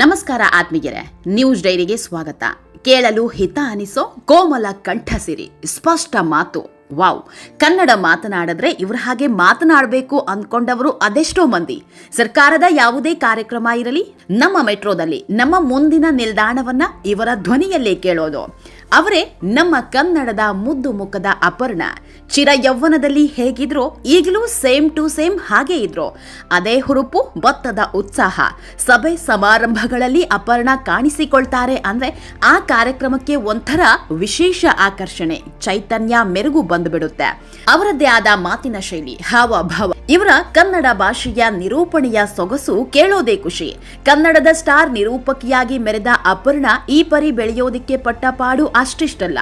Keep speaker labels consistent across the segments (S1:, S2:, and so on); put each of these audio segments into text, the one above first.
S1: ನಮಸ್ಕಾರ ಆತ್ಮೀಯರೇ, ನ್ಯೂಸ್ ಡೈರಿಗೆ ಸ್ವಾಗತ. ಕೇಳಲು ಹಿತ ಅನಿಸೋ ಕೋಮಲ ಕಂಠಸಿರಿ, ಸ್ಪಷ್ಟ ಮಾತು, ವಾವ್. ಕನ್ನಡ ಮಾತನಾಡಿದ್ರೆ ಇವ್ರ ಹಾಗೆ ಮಾತನಾಡಬೇಕು ಅಂದ್ಕೊಂಡವರು ಅದೆಷ್ಟೋ ಮಂದಿ. ಸರ್ಕಾರದ ಯಾವುದೇ ಕಾರ್ಯಕ್ರಮ ಇರಲಿ, ನಮ್ಮ ಮೆಟ್ರೋದಲ್ಲಿ, ನಮ್ಮ ಮುಂದಿನ ನಿಲ್ದಾಣವನ್ನ ಇವರ ಧ್ವನಿಯಲ್ಲೇ ಕೇಳೋದು. ಅವರೇ ನಮ್ಮ ಕನ್ನಡದ ಮುದ್ದು ಮುಖದ ಅಪರ್ಣ. ಚಿರ ಯೌವನದಲ್ಲಿ ಹೇಗಿದ್ರೋ ಈಗಲೂ ಸೇಮ್ ಟು ಸೇಮ್ ಹಾಗೆ ಇದ್ರು. ಅದೇ ಹುರುಪು ಭತ್ತದ ಉತ್ಸಾಹ. ಸಭೆ ಸಮಾರಂಭಗಳಲ್ಲಿ ಅಪರ್ಣ ಕಾಣಿಸಿಕೊಳ್ತಾರೆ ಅಂದ್ರೆ ಆ ಕಾರ್ಯಕ್ರಮಕ್ಕೆ ಒಂಥರ ವಿಶೇಷ ಆಕರ್ಷಣೆ. ಚೈತನ್ಯ ಮೆರುಗು ಬಂದುಬಿಡುತ್ತೆ. ಅವರದ್ದೇ ಆದ ಮಾತಿನ ಶೈಲಿ, ಹಾವಭಾವ. ಇವರ ಕನ್ನಡ ಭಾಷೆಯ ನಿರೂಪಣೆಯ ಸೊಗಸು ಕೇಳೋದೇ ಖುಷಿ. ಕನ್ನಡದ ಸ್ಟಾರ್ ನಿರೂಪಕಿಯಾಗಿ ಮೆರೆದ ಅಪರ್ಣ ಈ ಪರಿ ಬೆಳೆಯೋದಿಕ್ಕೆ ಪಟ್ಟ ಪಾಡು ಅಷ್ಟಿಷ್ಟಲ್ಲ.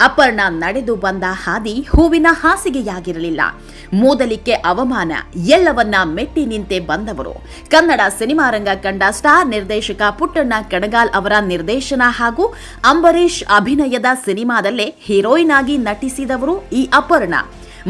S1: ಅಪರ್ಣ ನಡೆದು ಬಂದ ಹಾದಿ ಹೂವಿನ ಹಾಸಿಗೆಯಾಗಿರಲಿಲ್ಲ. ಮೂದಲಿಕ್ಕೆ ಅವಮಾನ, ಎಲ್ಲವನ್ನ ಮೆಟ್ಟಿ ನಿಂತೆ ಬಂದವರು. ಕನ್ನಡ ಸಿನಿಮಾ ರಂಗ ಕಂಡ ಸ್ಟಾರ್ ನಿರ್ದೇಶಕ ಪುಟ್ಟಣ್ಣ ಕಣಗಾಲ್ ಅವರ ನಿರ್ದೇಶನ ಹಾಗೂ ಅಂಬರೀಷ್ ಅಭಿನಯದ ಸಿನಿಮಾದಲ್ಲೇ ಹೀರೋಯಿನ್ ಆಗಿ ನಟಿಸಿದವರು ಈ ಅಪರ್ಣ.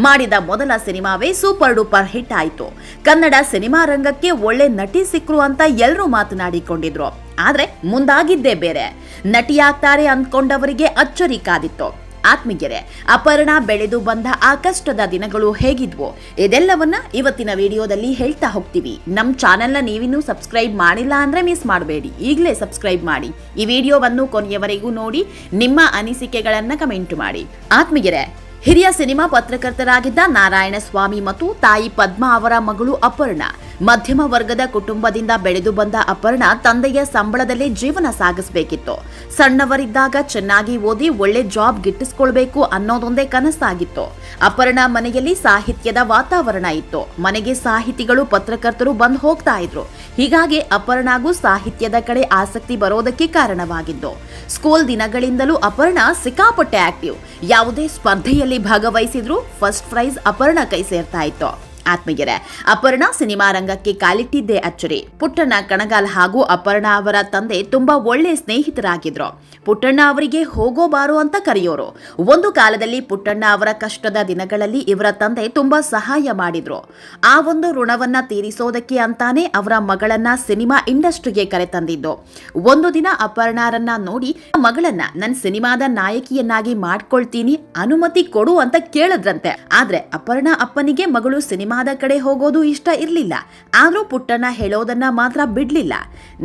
S1: ಮಾಡಿದ ಮೊದಲ ಸಿನಿಮಾವೇ ಸೂಪರ್ ಡೂಪರ್ ಹಿಟ್ ಆಯಿತು. ಕನ್ನಡ ಸಿನಿಮಾ ರಂಗಕ್ಕೆ ಒಳ್ಳೆ ನಟಿ ಸಿಕ್ರು ಅಂತ ಎಲ್ಲರೂ ಮಾತನಾಡಿಕೊಂಡಿದ್ರು. ಆದ್ರೆ ಮುಂದಾಗಿದ್ದೇ ಬೇರೆ. ನಟಿಯಾಗ್ತಾರೆ ಅಂದ್ಕೊಂಡವರಿಗೆ ಅಚ್ಚರಿ ಕಾದಿತ್ತು. ಆತ್ಮೀಯರೇ, ಅಪರ್ಣ ಬೆಳೆದು ಬಂದ ಆ ಕಷ್ಟದ ದಿನಗಳು ಹೇಗಿದ್ವು? ಇದೆಲ್ಲವನ್ನ ಇವತ್ತಿನ ವಿಡಿಯೋದಲ್ಲಿ ಹೇಳ್ತಾ ಹೋಗ್ತೀವಿ. ನಮ್ಮ ಚಾನೆಲ್ನ ನೀವಿನ್ನೂ ಸಬ್ಸ್ಕ್ರೈಬ್ ಮಾಡಿಲ್ಲ ಅಂದ್ರೆ ಮಿಸ್ ಮಾಡಬೇಡಿ. ಈಗಲೇ ಸಬ್ಸ್ಕ್ರೈಬ್ ಮಾಡಿ. ಈ ವಿಡಿಯೋವನ್ನು ಕೊನೆಯವರೆಗೂ ನೋಡಿ, ನಿಮ್ಮ ಅನಿಸಿಕೆಗಳನ್ನ ಕಮೆಂಟ್ ಮಾಡಿ. ಆತ್ಮೀಯರೇ ಹಿರಿಯ ಸಿನಿಮಾ ಪತ್ರಕರ್ತರಾಗಿದ್ದ ನಾರಾಯಣ ಸ್ವಾಮಿ ಮತ್ತು ತಾಯಿ ಪದ್ಮಾ ಅವರ ಮಗಳು ಅಪರ್ಣ. ಮಧ್ಯಮ ವರ್ಗದ ಕುಟುಂಬದಿಂದ ಬೆಳೆದು ಬಂದ ಅಪರ್ಣ ತಂದೆಯ ಸಂಬಳದಲ್ಲಿ ಜೀವನ ಸಾಗಿಸಬೇಕಿತ್ತು. ಸಣ್ಣವರಿದ್ದಾಗ ಚೆನ್ನಾಗಿ ಓದಿ ಒಳ್ಳೆ ಜಾಬ್ ಗಿಟ್ಟಿಸ್ಕೊಳ್ಬೇಕು ಅನ್ನೋದೊಂದೇ ಕನಸಾಗಿತ್ತು. ಅಪರ್ಣ ಮನೆಯಲ್ಲಿ ಸಾಹಿತ್ಯದ ವಾತಾವರಣ ಇತ್ತು. ಮನೆಗೆ ಸಾಹಿತಿಗಳು, ಪತ್ರಕರ್ತರು ಬಂದು ಹೋಗ್ತಾ ಇದ್ರು. ಹೀಗಾಗಿ ಅಪರ್ಣಾಗೂ ಸಾಹಿತ್ಯದ ಕಡೆ ಆಸಕ್ತಿ ಬರೋದಕ್ಕೆ ಕಾರಣವಾಗಿದ್ದು. ಸ್ಕೂಲ್ ದಿನಗಳಿಂದಲೂ ಅಪರ್ಣ ಸಿಕ್ಕಾಪಟ್ಟೆ ಆಕ್ಟಿವ್. ಯಾವುದೇ ಸ್ಪರ್ಧೆಯಲ್ಲಿ ಭಾಗವಹಿಸಿದ್ರು ಫಸ್ಟ್ ಪ್ರೈಸ್ ಅಪರ್ಣ ಕೈ ಸೇರ್ತಾ ಇತ್ತು. ಆತ್ಮೀಯರೇ, ಅಪರ್ಣ ಸಿನಿಮಾ ರಂಗಕ್ಕೆ ಕಾಲಿಟ್ಟಿದ್ದೆ ಅಚ್ಚರಿ. ಪುಟ್ಟಣ್ಣ ಕಣಗಾಲ್ ಹಾಗೂ ಅಪರ್ಣ ಅವರ ತಂದೆ ತುಂಬಾ ಒಳ್ಳೆ ಸ್ನೇಹಿತರಾಗಿದ್ರು. ಪುಟ್ಟಣ್ಣ ಅವರಿಗೆ ಹೋಗೋ ಬಾರೋ ಅಂತ ಕರೆಯೋರು. ಒಂದು ಕಾಲದಲ್ಲಿ ಪುಟ್ಟಣ್ಣ ಅವರ ಕಷ್ಟದ ದಿನಗಳಲ್ಲಿ ಇವರ ತಂದೆ ತುಂಬಾ ಸಹಾಯ ಮಾಡಿದ್ರು. ಆ ಒಂದು ಋಣವನ್ನ ತೀರಿಸೋದಕ್ಕೆ ಅಂತಾನೆ ಅವರ ಮಗಳನ್ನ ಸಿನಿಮಾ ಇಂಡಸ್ಟ್ರಿಗೆ ಕರೆತಂದಿದ್ದು ಒಂದು ದಿನ ಅಪರ್ಣಾರನ್ನ ನೋಡಿ, ಮಗಳನ್ನ ನನ್ನ ಸಿನಿಮಾದ ನಾಯಕಿಯನ್ನಾಗಿ ಮಾಡ್ಕೊಳ್ತೀನಿ, ಅನುಮತಿ ಕೊಡು ಅಂತ ಕೇಳಿದ್ರಂತೆ. ಆದ್ರೆ ಅಪರ್ಣ ಅಪ್ಪನಿಗೆ ಮಗಳು ಸಿನಿಮಾದ ಕಡೆ ಹೋಗೋದು ಇಷ್ಟ ಇರಲಿಲ್ಲ. ಆದರೂ ಪುಟ್ಟಣ್ಣ ಹೇಳೋದನ್ನ ಮಾತ್ರ ಬಿಡಲಿಲ್ಲ.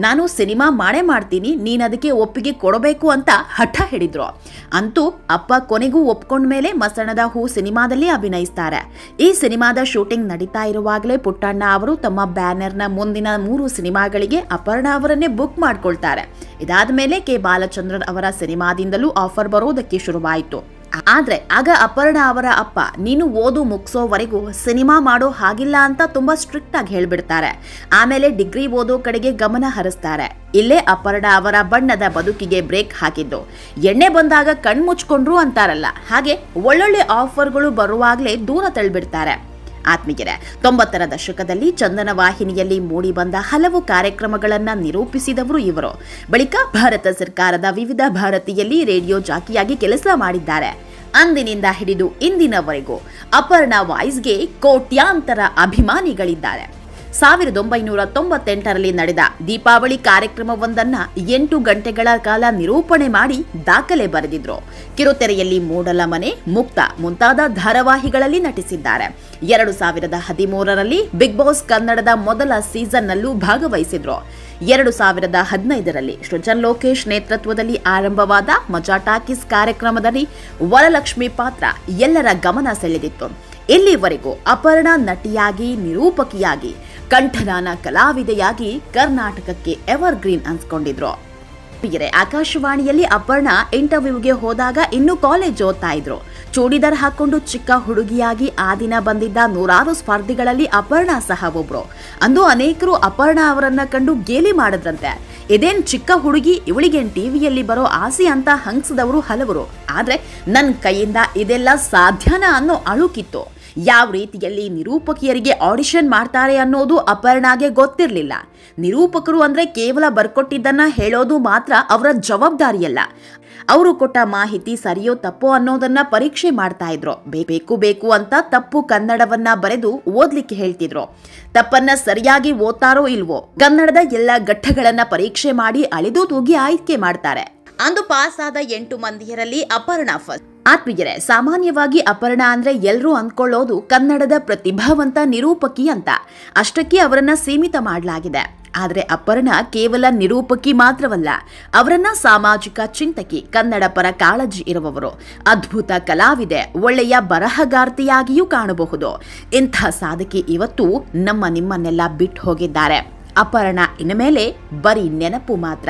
S1: ನಾನು ಸಿನಿಮಾ ಮಾಡೇ ಮಾಡ್ತೀನಿ, ನೀನು ಅದಕ್ಕೆ ಒಪ್ಪಿಗೆ ಕೊಡಬೇಕು ಅಂತ ಹಠ ಹಿಡಿದ್ರು ಅಂತೂ ಅಪ್ಪ ಕೊನೆಗೂ ಒಪ್ಕೊಂಡ ಮೇಲೆ ಮಸಣದ ಹೂ ಸಿನಿಮಾದಲ್ಲಿ ಅಭಿನಯಿಸ್ತಾರೆ. ಈ ಸಿನಿಮಾದ ಶೂಟಿಂಗ್ ನಡೀತಾ ಇರುವಾಗಲೇ ಪುಟ್ಟಣ್ಣ ಅವರು ತಮ್ಮ ಬ್ಯಾನರ್ನ ಮುಂದಿನ ಮೂರು ಸಿನಿಮಾಗಳಿಗೆ ಅಪರ್ಣ ಅವರನ್ನೇ ಬುಕ್ ಮಾಡ್ಕೊಳ್ತಾರೆ. ಇದಾದ ಮೇಲೆ ಕೆ. ಬಾಲಚಂದ್ರನ್ ಅವರ ಸಿನಿಮಾದಿಂದಲೂ ಆಫರ್ ಬರೋದಕ್ಕೆ ಶುರುವಾಯಿತು. ಆದ್ರೆ ಆಗ ಅಪರ್ಣ ಅವರ ಅಪ್ಪ, ನೀನು ಓದು ಮುಗಿಸೋವರೆಗೂ ಸಿನಿಮಾ ಮಾಡೋ ಹಾಗಿಲ್ಲ ಅಂತ ತುಂಬಾ ಸ್ಟ್ರಿಕ್ಟ್ ಆಗಿ ಹೇಳ್ಬಿಡ್ತಾರೆ. ಆಮೇಲೆ ಡಿಗ್ರಿ ಓದೋ ಕಡೆಗೆ ಗಮನ ಹರಿಸ್ತಾರೆ. ಇಲ್ಲೇ ಅಪರ್ಣ ಅವರ ಬಣ್ಣದ ಬದುಕಿಗೆ ಬ್ರೇಕ್ ಹಾಕಿದ್ದು. ಎಣ್ಣೆ ಬಂದಾಗ ಕಣ್ಮುಚ್ಕೊಂಡ್ರು ಅಂತಾರಲ್ಲ, ಹಾಗೆ ಒಳ್ಳೊಳ್ಳೆ ಆಫರ್ಗಳು ಬರುವಾಗಲೇ ದೂರ ತಳ್ಳಿಬಿಡ್ತಾರೆ. ಆತ್ಮೀಯರೇ, ತೊಂಬತ್ತರ ದಶಕದಲ್ಲಿ ಚಂದನ ವಾಹಿನಿಯಲ್ಲಿ ಮೂಡಿಬಂದ ಹಲವು ಕಾರ್ಯಕ್ರಮಗಳನ್ನ ನಿರೂಪಿಸಿದವರು ಇವರು. ಬಳಿಕ ಭಾರತ ಸರ್ಕಾರದ ವಿವಿಧ ಭಾರತಿಯಲ್ಲಿ ರೇಡಿಯೋ ಜಾಕಿಯಾಗಿ ಕೆಲಸ ಮಾಡಿದ್ದಾರೆ. ಅಂದಿನಿಂದ ಹಿಡಿದು ಇಂದಿನವರೆಗೂ ಅಪರ್ಣ ವಾಯ್ಸ್ಗೆ ಕೋಟ್ಯಾಂತರ ಅಭಿಮಾನಿಗಳಿದ್ದಾರೆ. ಸಾವಿರದ ಒಂಬೈನೂರ ತೊಂಬತ್ತೆಂಟರಲ್ಲಿ ನಡೆದ ದೀಪಾವಳಿ ಕಾರ್ಯಕ್ರಮವೊಂದನ್ನ ಎಂಟು ಗಂಟೆಗಳ ಕಾಲ ನಿರೂಪಣೆ ಮಾಡಿ ದಾಖಲೆ ಬರೆದಿದ್ರು. ಕಿರುತೆರೆಯಲ್ಲಿ ಮೂಡಲ ಮನೆ, ಮುಕ್ತ ಮುಂತಾದ ಧಾರಾವಾಹಿಗಳಲ್ಲಿ ನಟಿಸಿದ್ದಾರೆ. ಎರಡು ಸಾವಿರದ ಹದಿಮೂರರಲ್ಲಿ ಬಿಗ್ ಬಾಸ್ ಕನ್ನಡದ ಮೊದಲ ಸೀಸನ್ನಲ್ಲೂ ಭಾಗವಹಿಸಿದ್ರು. ಎರಡು ಸಾವಿರದ ಹದಿನೈದರಲ್ಲಿ ಸೃಜನ್ ಲೋಕೇಶ್ ನೇತೃತ್ವದಲ್ಲಿ ಆರಂಭವಾದ ಮಜಾ ಟಾಕೀಸ್ ಕಾರ್ಯಕ್ರಮದಲ್ಲಿ ವರಲಕ್ಷ್ಮಿ ಪಾತ್ರ ಎಲ್ಲರ ಗಮನ ಸೆಳೆದಿತ್ತು. ಇಲ್ಲಿವರೆಗೂ ಅಪರ್ಣ ನಟಿಯಾಗಿ, ನಿರೂಪಕಿಯಾಗಿ, ಕಂಠದಾನ ಕಲಾವಿದೆಯಾಗಿ ಕರ್ನಾಟಕಕ್ಕೆ ಎವರ್ಗ್ರೀನ್ ಅನ್ಸ್ಕೊಂಡಿದ್ರು. ಆಕಾಶವಾಣಿಯಲ್ಲಿ ಅಪರ್ಣ ಇಂಟರ್ವ್ಯೂಗೆ ಹೋದಾಗ ಇನ್ನೂ ಕಾಲೇಜ್ ಓದ್ತಾ ಇದ್ರು. ಚೂಡಿದಾರ್ ಹಾಕೊಂಡು ಚಿಕ್ಕ ಹುಡುಗಿಯಾಗಿ ಆ ದಿನ ಬಂದಿದ್ದ ನೂರಾರು ಸ್ಪರ್ಧಿಗಳಲ್ಲಿ ಅಪರ್ಣ ಸಹ ಒಬ್ರು. ಅಂದು ಅನೇಕರು ಅಪರ್ಣ ಅವರನ್ನ ಕಂಡು ಗೇಲಿ ಮಾಡಿದ್ರಂತೆ. ಇದೇನ್ ಚಿಕ್ಕ ಹುಡುಗಿ, ಇವಳಿಗೇನ್ ಟಿವಿಯಲ್ಲಿ ಬರೋ ಆಸೆ ಅಂತ ಹಂಗ್ಸದವರು ಹಲವರು. ಆದ್ರೆ ನನ್ನ ಕೈಯಿಂದ ಇದೆಲ್ಲ ಸಾಧ್ಯನಾ ಅನ್ನೋ ಅಳುಕಿತ್ತು. ಯಾವ ರೀತಿಯಲ್ಲಿ ನಿರೂಪಕಿಯರಿಗೆ ಆಡಿಷನ್ ಮಾಡ್ತಾರೆ ಅನ್ನೋದು ಅಪರ್ಣಾಗೆ ಗೊತ್ತಿರಲಿಲ್ಲ. ನಿರೂಪಕರು ಅಂದರೆ ಕೇವಲ ಬರ್ಕೊಟ್ಟಿದ್ದನ್ನ ಹೇಳೋದು ಮಾತ್ರ ಅವರ ಜವಾಬ್ದಾರಿಯಲ್ಲ. ಅವರು ಕೊಟ್ಟ ಮಾಹಿತಿ ಸರಿಯೋ ತಪ್ಪೋ ಅನ್ನೋದನ್ನ ಪರೀಕ್ಷೆ ಮಾಡ್ತಾ ಇದ್ರು. ಬೇಕು ಬೇಕು ಅಂತ ತಪ್ಪು ಕನ್ನಡವನ್ನ ಬರೆದು ಓದ್ಲಿಕ್ಕೆ ಹೇಳ್ತಿದ್ರು. ತಪ್ಪನ್ನ ಸರಿಯಾಗಿ ಓದ್ತಾರೋ ಇಲ್ವೋ? ಕನ್ನಡದ ಎಲ್ಲ ಘಟ್ಟಗಳನ್ನ ಪರೀಕ್ಷೆ ಮಾಡಿ ಅಳೆದು ತೂಗಿ ಆಯ್ಕೆ ಮಾಡ್ತಾರೆ. ಅಂದು ಪಾಸ್ ಆದ ಎಂಟು ಮಂದಿಯರಲ್ಲಿ ಅಪರ್ಣ ಫಸ್ಟ್ ಆತ್ಮೀಯರೇ, ಸಾಮಾನ್ಯವಾಗಿ ಅಪರ್ಣ ಅಂದ್ರೆ ಎಲ್ಲರೂ ಅಂದ್ಕೊಳ್ಳೋದು ಕನ್ನಡದ ಪ್ರತಿಭಾವಂತ ನಿರೂಪಕಿ ಅಂತ. ಅಷ್ಟಕ್ಕೆ ಅವರನ್ನ ಸೀಮಿತ ಮಾಡಲಾಗಿದೆ. ಆದರೆ ಅಪರ್ಣ ಕೇವಲ ನಿರೂಪಕಿ ಮಾತ್ರವಲ್ಲ, ಅವರನ್ನ ಸಾಮಾಜಿಕ ಚಿಂತಕಿ, ಕನ್ನಡ ಪರ ಕಾಳಜಿ ಇರುವವರು. ಅದ್ಭುತ ಕಲಾವಿದೆ, ಒಳ್ಳೆಯ ಬರಹಗಾರ್ತಿಯಾಗಿಯೂ ಕಾಣಬಹುದು. ಇಂಥ ಸಾಧಕಿ ಇವತ್ತು ನಮ್ಮ ನಿಮ್ಮನ್ನೆಲ್ಲ ಬಿಟ್ಟು ಹೋಗಿದ್ದಾರೆ. ಅಪರ್ಣ ಇನ್ಮೇಲೆ ಬರೀ ನೆನಪು ಮಾತ್ರ.